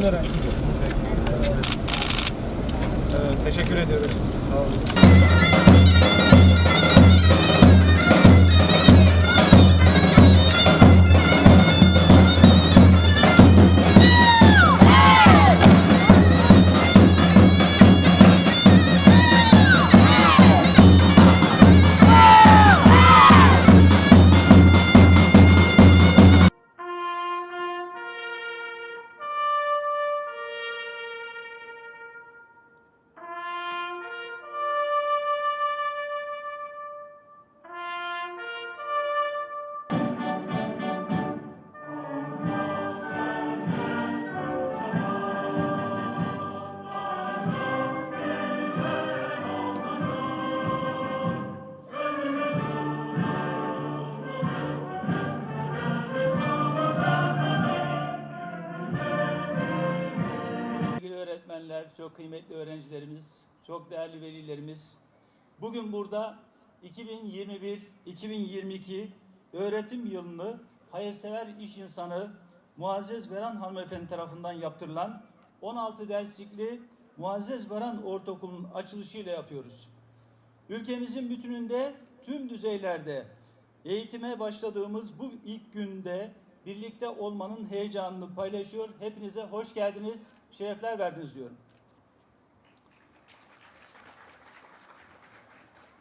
Корнера. Öğretmenler, çok kıymetli öğrencilerimiz, çok değerli velilerimiz. Bugün burada 2021-2022 öğretim yılını hayırsever iş insanı Muazzez Beran hanımefendi tarafından yaptırılan 16 derslikli Muazzez Beran Ortaokulu'nun açılışıyla yapıyoruz. Ülkemizin bütününde tüm düzeylerde eğitime başladığımız bu ilk günde birlikte olmanın heyecanını paylaşıyor. Hepinize hoş geldiniz, şerefler verdiniz diyorum.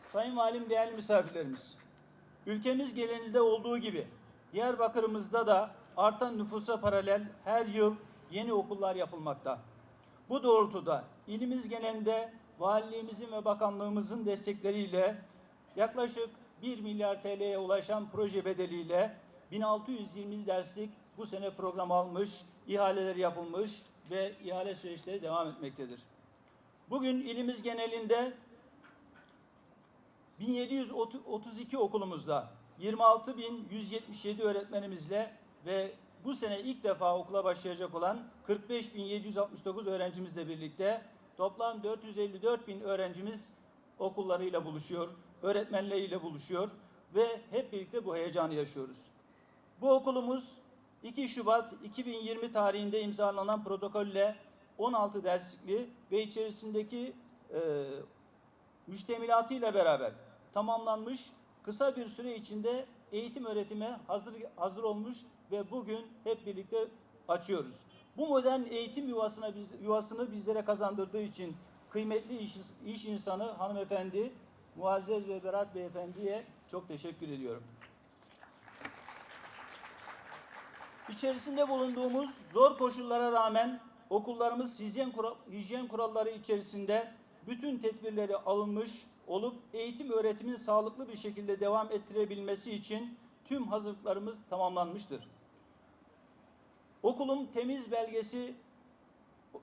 Sayın Valim, değerli misafirlerimiz, ülkemiz genelinde olduğu gibi Diyarbakır'ımızda da artan nüfusa paralel her yıl yeni okullar yapılmakta. Bu doğrultuda ilimiz genelinde valiliğimizin ve bakanlığımızın destekleriyle yaklaşık 1 milyar TL'ye ulaşan proje bedeliyle 1620 derslik bu sene program almış, ihaleler yapılmış ve ihale süreçleri devam etmektedir. Bugün ilimiz genelinde 1732 okulumuzda 26.177 öğretmenimizle ve bu sene ilk defa okula başlayacak olan 45.769 öğrencimizle birlikte toplam 454 bin öğrencimiz okullarıyla buluşuyor, öğretmenleriyle buluşuyor ve hep birlikte bu heyecanı yaşıyoruz. Bu okulumuz 2 Şubat 2020 tarihinde imzalanan protokolle 16 derslikli ve içerisindeki e, müştemilatıyla beraber tamamlanmış kısa bir süre içinde eğitim öğretime hazır hazır olmuş ve bugün hep birlikte açıyoruz. Bu modern eğitim yuvasına biz, yuvasını bizlere kazandırdığı için kıymetli iş, iş insanı hanımefendi Muazzez ve Berat Beyefendi'ye çok teşekkür ediyorum. İçerisinde bulunduğumuz zor koşullara rağmen okullarımız hijyen, kural, hijyen kuralları içerisinde bütün tedbirleri alınmış olup eğitim öğretimin sağlıklı bir şekilde devam ettirebilmesi için tüm hazırlıklarımız tamamlanmıştır. Okulun temiz belgesi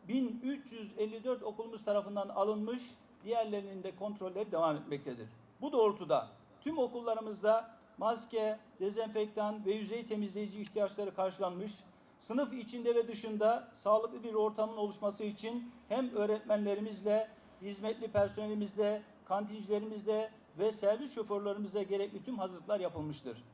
1354 okulumuz tarafından alınmış, diğerlerinin de kontrolleri devam etmektedir. Bu doğrultuda tüm okullarımızda maske, dezenfektan ve yüzey temizleyici ihtiyaçları karşılanmış, sınıf içinde ve dışında sağlıklı bir ortamın oluşması için hem öğretmenlerimizle, hizmetli personelimizle, kantincilerimizle ve servis şoförlerimizle gerekli tüm hazırlıklar yapılmıştır.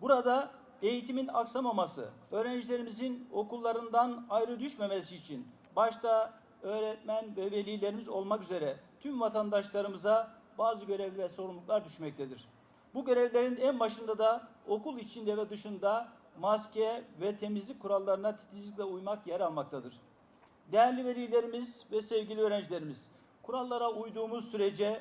Burada eğitimin aksamaması, öğrencilerimizin okullarından ayrı düşmemesi için başta öğretmen ve velilerimiz olmak üzere tüm vatandaşlarımıza bazı görev ve sorumluluklar düşmektedir. Bu görevlerin en başında da okul içinde ve dışında maske ve temizlik kurallarına titizlikle uymak yer almaktadır. Değerli velilerimiz ve sevgili öğrencilerimiz, kurallara uyduğumuz sürece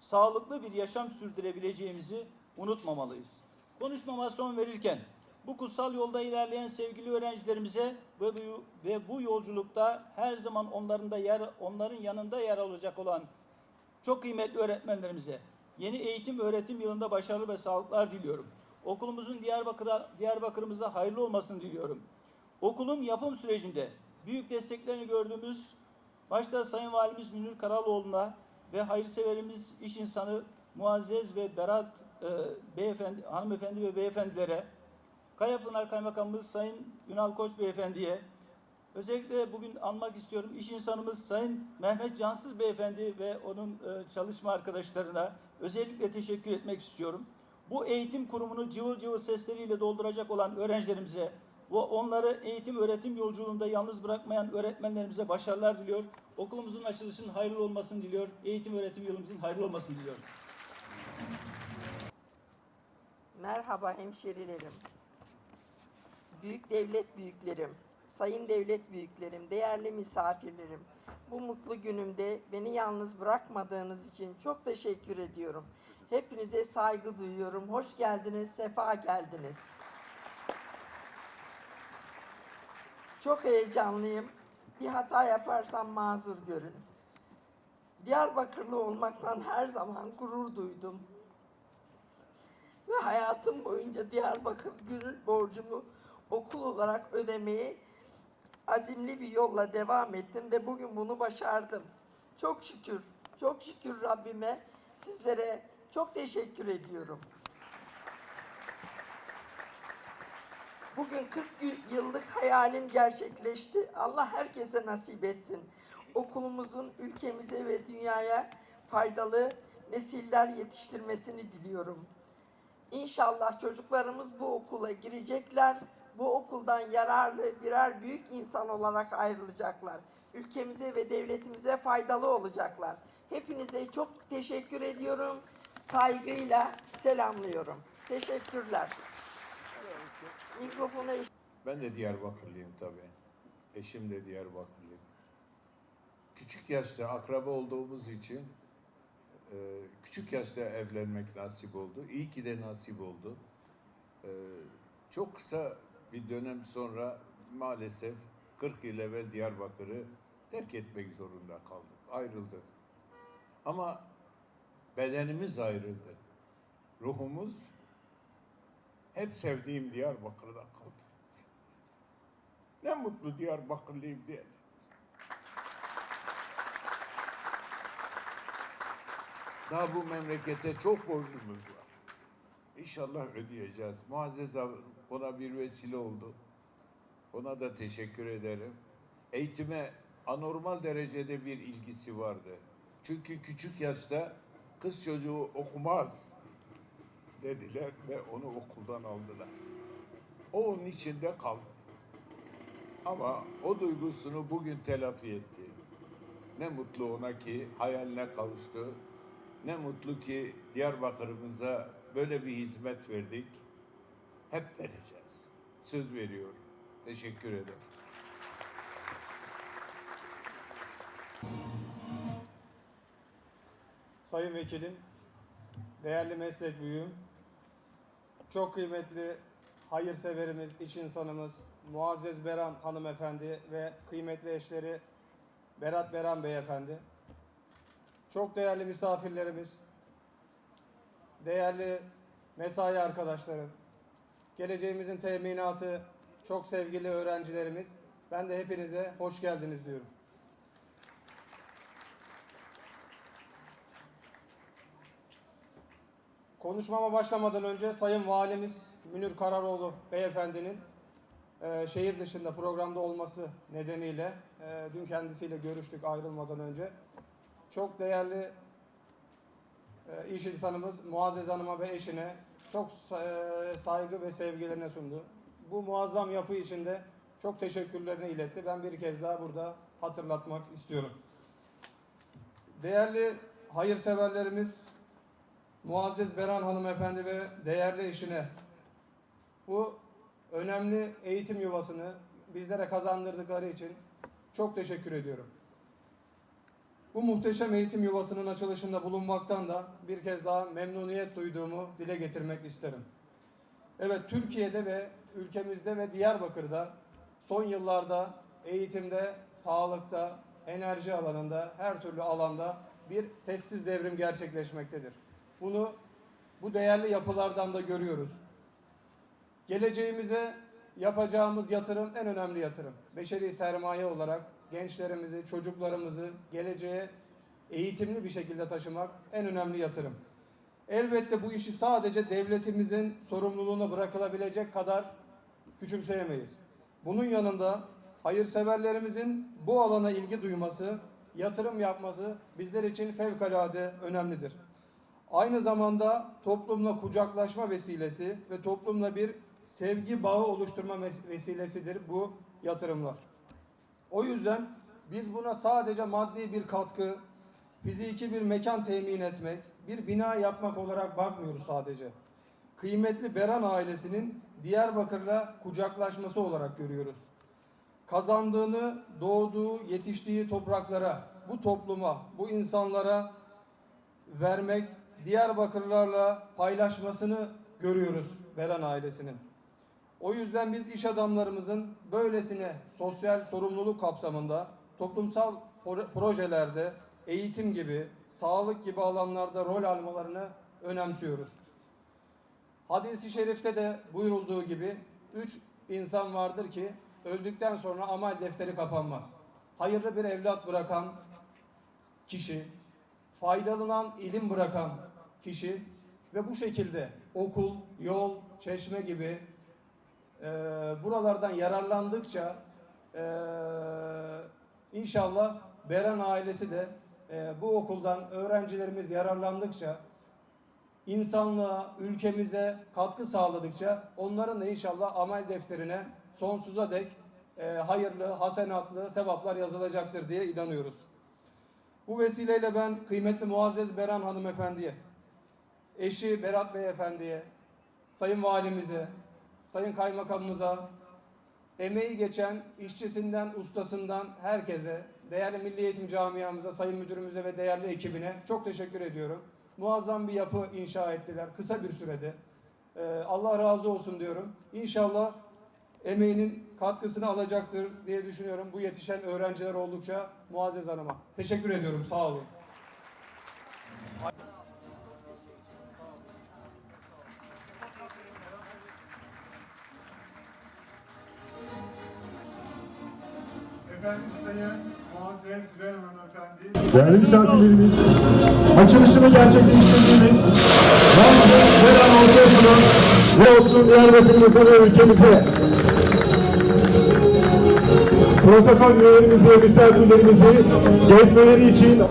sağlıklı bir yaşam sürdürebileceğimizi unutmamalıyız. Konuşmama son verirken bu kutsal yolda ilerleyen sevgili öğrencilerimize ve bu, ve bu yolculukta her zaman onların da yer onların yanında yer alacak olan çok kıymetli öğretmenlerimize yeni eğitim öğretim yılında başarılı ve sağlıklar diliyorum. Okulumuzun Diyarbakır'a Diyarbakır'ımıza hayırlı olmasını diliyorum. Okulun yapım sürecinde büyük desteklerini gördüğümüz başta Sayın Valimiz Münir Karaloğlu'na ve hayırseverimiz iş insanı Muazzez ve Berat e, beyefendi, hanımefendi ve beyefendilere, Kayapınar Kaymakamımız Sayın Ünal Koç Beyefendi'ye, özellikle bugün anmak istiyorum iş insanımız Sayın Mehmet Cansız Beyefendi ve onun e, çalışma arkadaşlarına özellikle teşekkür etmek istiyorum. Bu eğitim kurumunu cıvıl cıvıl sesleriyle dolduracak olan öğrencilerimize ve onları eğitim öğretim yolculuğunda yalnız bırakmayan öğretmenlerimize başarılar diliyor. Okulumuzun açılışının hayırlı olmasını diliyor. Eğitim öğretim yılımızın hayırlı olmasını diliyorum. Merhaba hemşerilerim. Büyük devlet büyüklerim, sayın devlet büyüklerim, değerli misafirlerim. Bu mutlu günümde beni yalnız bırakmadığınız için çok teşekkür ediyorum. Hepinize saygı duyuyorum. Hoş geldiniz, sefa geldiniz. Çok heyecanlıyım. Bir hata yaparsam mazur görün. Diyarbakırlı olmaktan her zaman gurur duydum ve hayatım boyunca Diyarbakır gönül borcumu okul olarak ödemeyi azimli bir yolla devam ettim ve bugün bunu başardım. Çok şükür, çok şükür Rabbime sizlere çok teşekkür ediyorum. Bugün 40 yı- yıllık hayalim gerçekleşti. Allah herkese nasip etsin. Okulumuzun ülkemize ve dünyaya faydalı nesiller yetiştirmesini diliyorum. İnşallah çocuklarımız bu okula girecekler. Bu okuldan yararlı birer büyük insan olarak ayrılacaklar. Ülkemize ve devletimize faydalı olacaklar. Hepinize çok teşekkür ediyorum. Saygıyla selamlıyorum. Teşekkürler. Mikrofona Ben de Diyarbakırlıyım tabii. Eşim de Diyarbakırlıydı. Küçük yaşta akraba olduğumuz için e, küçük yaşta evlenmek nasip oldu. İyi ki de nasip oldu. E, çok kısa bir dönem sonra maalesef 40 yıl evvel Diyarbakır'ı terk etmek zorunda kaldık. Ayrıldık. Ama bedenimiz ayrıldı. Ruhumuz hep sevdiğim Diyarbakır'da kaldı. Ne mutlu Diyarbakırlıyım diye. Daha bu memlekete çok borcumuz var. İnşallah ödeyeceğiz. Muazzez ona bir vesile oldu. Ona da teşekkür ederim. Eğitime anormal derecede bir ilgisi vardı. Çünkü küçük yaşta kız çocuğu okumaz dediler ve onu okuldan aldılar. O onun içinde kaldı. Ama o duygusunu bugün telafi etti. Ne mutlu ona ki hayaline kavuştu. Ne mutlu ki Diyarbakır'ımıza böyle bir hizmet verdik. Hep vereceğiz. Söz veriyorum. Teşekkür ederim. Sayın Vekilim, değerli meslek büyüğüm, çok kıymetli hayırseverimiz, iş insanımız Muazzez Beran hanımefendi ve kıymetli eşleri Berat Beran beyefendi, çok değerli misafirlerimiz, değerli mesai arkadaşlarım, geleceğimizin teminatı, çok sevgili öğrencilerimiz, ben de hepinize hoş geldiniz diyorum. Konuşmama başlamadan önce Sayın Valimiz Münir Kararoğlu beyefendinin e, şehir dışında programda olması nedeniyle e, dün kendisiyle görüştük ayrılmadan önce. Çok değerli e, iş insanımız Muazzez Hanım'a ve eşine çok e, saygı ve sevgilerini sundu. Bu muazzam yapı için de çok teşekkürlerini iletti. Ben bir kez daha burada hatırlatmak istiyorum. Değerli hayırseverlerimiz, Muazzez Beran hanımefendi ve değerli eşine bu önemli eğitim yuvasını bizlere kazandırdıkları için çok teşekkür ediyorum. Bu muhteşem eğitim yuvasının açılışında bulunmaktan da bir kez daha memnuniyet duyduğumu dile getirmek isterim. Evet Türkiye'de ve ülkemizde ve Diyarbakır'da son yıllarda eğitimde, sağlıkta, enerji alanında, her türlü alanda bir sessiz devrim gerçekleşmektedir. Bunu bu değerli yapılardan da görüyoruz. Geleceğimize yapacağımız yatırım en önemli yatırım. Beşeri sermaye olarak gençlerimizi, çocuklarımızı geleceğe eğitimli bir şekilde taşımak en önemli yatırım. Elbette bu işi sadece devletimizin sorumluluğuna bırakılabilecek kadar küçümseyemeyiz. Bunun yanında hayırseverlerimizin bu alana ilgi duyması, yatırım yapması bizler için fevkalade önemlidir. Aynı zamanda toplumla kucaklaşma vesilesi ve toplumla bir sevgi bağı oluşturma vesilesidir bu yatırımlar. O yüzden biz buna sadece maddi bir katkı, fiziki bir mekan temin etmek, bir bina yapmak olarak bakmıyoruz sadece. Kıymetli Beran ailesinin Diyarbakır'la kucaklaşması olarak görüyoruz. Kazandığını doğduğu, yetiştiği topraklara, bu topluma, bu insanlara vermek, Diyarbakırlarla paylaşmasını görüyoruz Beran ailesinin. O yüzden biz iş adamlarımızın böylesine sosyal sorumluluk kapsamında toplumsal pro- projelerde eğitim gibi, sağlık gibi alanlarda rol almalarını önemsiyoruz. Hadis-i şerifte de buyurulduğu gibi üç insan vardır ki öldükten sonra amel defteri kapanmaz. Hayırlı bir evlat bırakan kişi, faydalanan ilim bırakan kişi ve bu şekilde okul, yol, çeşme gibi e, buralardan yararlandıkça e, inşallah Beren ailesi de e, bu okuldan öğrencilerimiz yararlandıkça insanlığa, ülkemize katkı sağladıkça onların da inşallah amel defterine sonsuza dek e, hayırlı, hasenatlı sevaplar yazılacaktır diye inanıyoruz. Bu vesileyle ben kıymetli Muazzez Beran hanımefendiye, eşi Berat Beyefendiye, Sayın Valimize, Sayın Kaymakamımıza, emeği geçen işçisinden, ustasından herkese, değerli Milli Eğitim Camiamıza, Sayın Müdürümüze ve değerli ekibine çok teşekkür ediyorum. Muazzam bir yapı inşa ettiler kısa bir sürede. Ee, Allah razı olsun diyorum. İnşallah emeğinin katkısını alacaktır diye düşünüyorum. Bu yetişen öğrenciler oldukça Muazzez Hanım'a. Teşekkür ediyorum. Sağ olun. Efendim Sayın Muazzez Beren Hanımefendi. Değerli misafirlerimiz, açılışını gerçekleştirdiğimiz Muazzez Beren Ortaokulu ve olsun Diyarbakır'ımıza ve ülkemize. Protokol üyelerimizi misafirlerimizi gezmeleri için